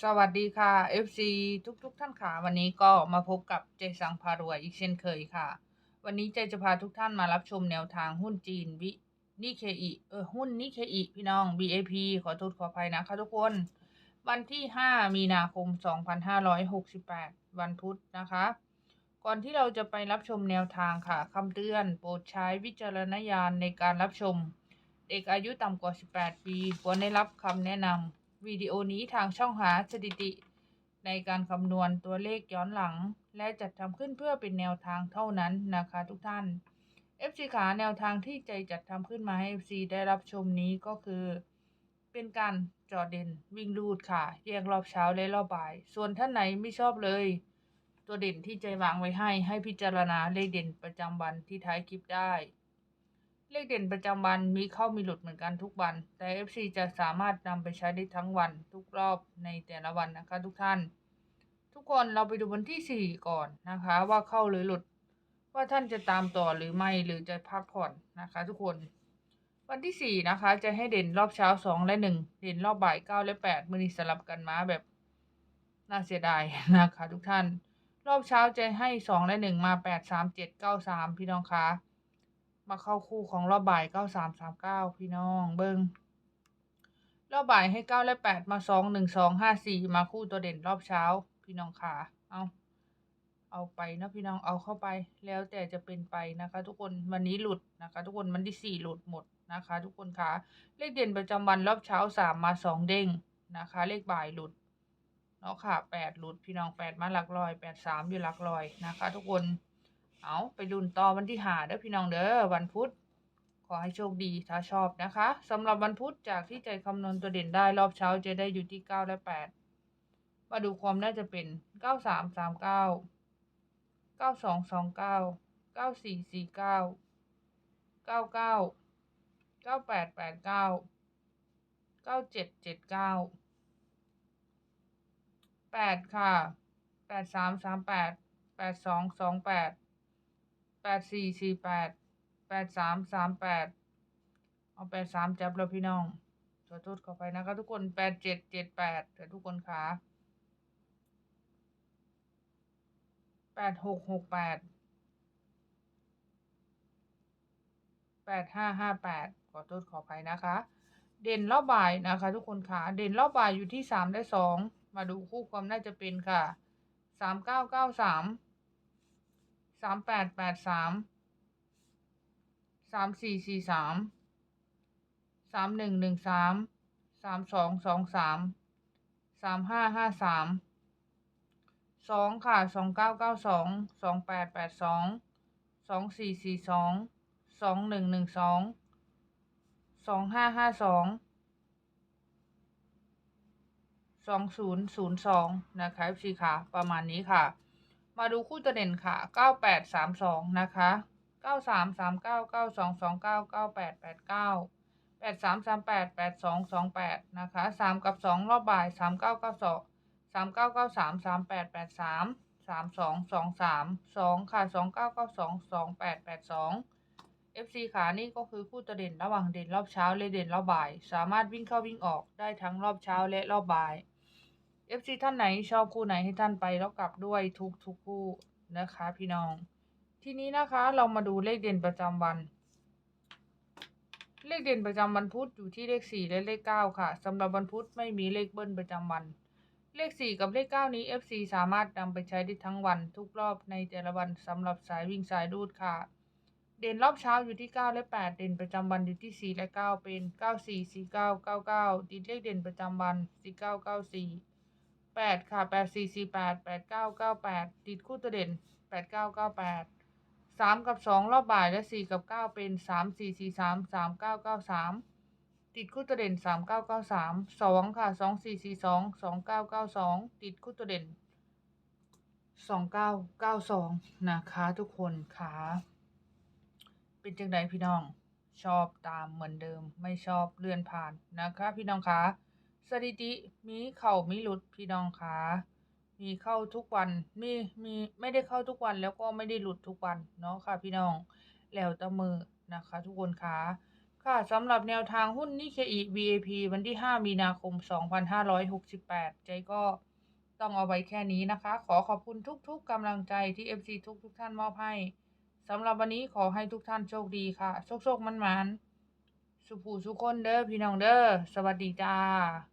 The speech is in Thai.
สวัสดีค่ะ FC ทุกๆทท่านค่ะ วันนี้ก็มาพบกับเจสังพารวยอีกเช่นเคยค่ะ วันนี้เจจะพาทุกท่านมารับชมแนวทางหุ้นจีนวินิเคอิเออหุ้นนิเคอิพี่น้อง BAP ขอโทษขออภัยนะคะทุกคน วันที่ 5 มีนาคม 2568 วันพุธนะคะ ก่อนที่เราจะไปรับชมแนวทางค่ะคำเตือนโปรดใช้วิจารณญาณในการรับชม เด็กอายุต่ำกว่า 18 ปีควรได้รับคำแนะนำ วิดีโอนี้ทางช่องหาสถิติ ในการคำนวณตัวเลขย้อนหลัง และจัดทำขึ้นเพื่อเป็นแนวทางเท่านั้นนะคะทุกท่าน FC ขาแนวทางที่ใจจัดทำขึ้นมาให้ FC ได้รับชมนี้ก็คือ เป็นการจอดเด่นวิ่งลูดค่ะ แยกรอบเช้าและรอบบ่าย ส่วนท่านไหนไม่ชอบเลย ตัวเด่นที่ใจวางไว้ให้ให้พิจารณาเลขเด่นประจำวันที่ท้ายคลิปได้ เลขเด่นประจำวันมีเข้ามีหลุดเหมือนกันทุกวัน แต่ FC จะสามารถนำไปใช้ได้ทั้งวันทุกรอบในแต่ละวันนะคะทุกท่าน ทุกคนเราไปดูวันที่ 4 ก่อนนะคะ ว่าเข้าหรือหลุด ว่าท่านจะตามต่อหรือไม่หรือจะพักผ่อนนะคะ ทุกคน วันที่ 4 นะคะ จะให้เด่นรอบเช้า 2 และ 1 เด่นรอบบ่าย 9 และ 8 มือนี้สลับกันมาแบบน่าเสียดายนะคะ ทุกท่าน รอบเช้าจะให้ 2 และ 1 มา 8 3 7 9 3 พี่น้องคะ มาเข้าคู่ของรอบบ่าย9 3 3 9พี่น้องเบิงรอบบ่ายให้9และ8มา2 1 2 5 4มาคู่ตัวเด่นรอบเช้า พี่น้องค่ะเอาเอาไปนะพี่น้องเอาเข้าไป แล้วแต่จะเป็นไปนะคะ ทุกคนวันนี้หลุดนะคะ ทุกคนวันที่สี่หลุดหมดนะคะ ทุกคนคะเลขเด่นประจำวันรอบเช้าสามมาสองเด้งนะคะ เลขบ่ายหลุดเนาะค่ะแปดหลุดพี่น้องแปดมาหลักรอยแปดสามอยู่หลักรอยนะคะ ทุกคน เอาไปลุ้นต่อวันที่หาเด้อพี่น้องเด้อวันพุธขอให้โชคดีถ้าชอบนะคะสำหรับวันพุธจากที่ใจคำนวณตัวเด่นได้รอบเช้าจะได้อยู่ที่เก้าและแปดมาดูความน่าจะเป็นเก้าสามสามเก้าเก้าสองสองเก้าเก้าสี่สี่เก้าเก้าเก้าเก้าแปดแปดเก้าเก้าเจ็ดเจ็ดเก้าแปดค่ะแปดสามสามแปดแปดสองสองแปด แปดสี่สี่แปดแปดสามสามแปดเอาแปดสามจับแล้วพี่น้องขอโทษขอไปนะคะทุกคนแปดเจ็ดเจ็ดแปดแต่ทุกคนขาแปดหกหกแปดแปดห้าห้าแปดขอโทษขอไปนะคะ เด่นรอบบ่ายนะคะ ทุกคนขาเด่นรอบบ่ายอยู่ที่สามและสองมาดูคู่ความน่าจะเป็นค่ะสามเก้าเก้าสาม สามแปดแปดสามสามสี่สี่สามสามหนึ่งหนึ่งสามสามสองสองสามสามห้าห้าสามสองค่ะสองเก้าเก้าสองสองแปดแปดสองสองสี่สี่สองสองหนึ่งหนึ่งสองสองห้าห้าสองสองศูนย์ศูนย์สองนะคะพี่ค่ะ ประมาณนี้ค่ะ มาดูคู่ตัวเด่นค่ะ 9832 นะคะ 9339 9229 9889 8338 8228 นะคะ 3 กับ 2 รอบบ่าย 3992 3993 3883 3223 2 ค่ะ 2992 2882 FC ขานี่ก็คือคู่ตัวเด่นระหว่างเด่นรอบเช้าและเด่นรอบบ่าย สามารถวิ่งเข้าวิ่งออกได้ทั้งรอบเช้าและรอบบ่าย FC ท่านไหนชอบคู่ไหนให้ท่านไปแล้วกลับด้วยทุกทุกคู่นะคะพี่น้อง ทีนี้นะคะเรามาดูเลขเด่นประจำวัน เลขเด่นประจำวันพุธอยู่ที่เลขสี่และเลขเก้าค่ะสำหรับวันพุธไม่มีเลขเบิ้ลประจำวัน เลขสี่กับเลขเก้านี้ FC สามารถนำไปใช้ได้ทั้งวันทุกรอบในแต่ละวันสำหรับสายวิ่งสายรูดค่ะ เด่นรอบเช้าอยู่ที่เก้าและแปดเด่นประจำวันอยู่ที่สี่และเก้าเป็นเก้าสี่สี่เก้าเก้าเก้าติดเลขเด่นประจำวันสี่เก้าเก้าสี่ แปดค่ะแปดสี่สี่แปดแปดเก้าเก้าแปดติดคู่ตัวเด่นแปดเก้าเก้าแปดสามกับสองรอบบ่ายและสี่กับเก้าเป็นสามสี่สี่สามสามเก้าเก้าสามติดคู่ตัวเด่นสามเก้าเก้าสามสองค่ะสองสี่สี่สองสองเก้าเก้าสองติดคู่ตัวเด่นสองเก้าเก้าสองนะคะทุกคนค่ะเป็นจังไดพี่น้องชอบตามเหมือนเดิมไม่ชอบเลื่อนผ่านนะคะ พี่น้องคะ สถิติมีเข้ามีหลุดพี่น้องคะมีเข้าทุกวันมีมีไม่ได้เข้าทุกวันแล้วก็ไม่ได้หลุดทุกวันเนาะค่ะ พี่น้องแล้วต่มือนะคะ ทุกคนคะค่ะสำหรับแนวทางหุ้นนิเคอิ BAP วันที่ 5 มีนาคม 2568 ใจก็ต้องเอาไว้แค่นี้นะคะ ขอขอบคุณทุกๆกำลังใจที่ FC ทุกๆท่านมอบให้สำหรับวันนี้ขอให้ทุกท่านโชคดีค่ะ โชคๆมันๆสุภูสุคนเด้อพี่น้องเด้อสวัสดีจ้า